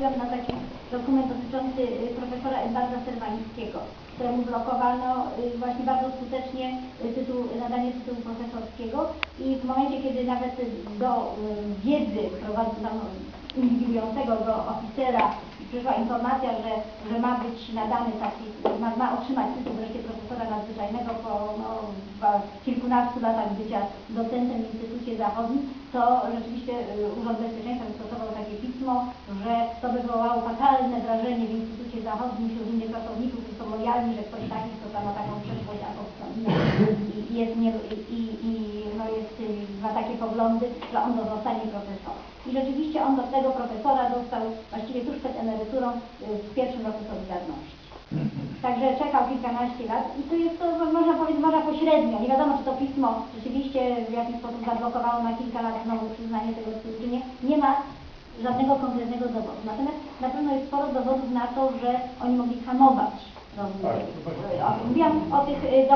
na taki dokument dotyczący y, profesora Edwarda Serwańskiego, któremu blokowano y, właśnie bardzo skutecznie y, tytuł, nadanie tytułu profesorskiego i w momencie, kiedy nawet do wiedzy inwigilującego go oficera przyszła informacja, że, że ma być nadany taki, ma, ma otrzymać tytuł wreszcie profesora nadzwyczajnego po no, kilkunastu latach bycia docentem w Instytucie Zachodnim, to rzeczywiście Urząd Bezpieczeństwa wystosował takie pismo, to wywołało fatalne wrażenie w Instytucie Zachodnim wśród innych pracowników, którzy są lojalni, że ktoś taki, kto ma taką przeszłość apostolną i jest nie, i, i no jest, y, ma takie poglądy, że on zostanie profesorem. I rzeczywiście on do tego profesora dostał właściwie tuż przed emeryturą y, w pierwszym roku Solidarności. Także czekał kilkanaście lat i to jest to, no, można powiedzieć, można pośrednio. Nie wiadomo, czy to pismo rzeczywiście w jakiś sposób zablokowało na kilka lat znowu przyznanie tego czy nie. Nie ma żadnego konkretnego dowodu. Natomiast na pewno jest sporo dowodów na to, że oni mogli hamować rozwój. Tak. O- Mówiłam o tych y,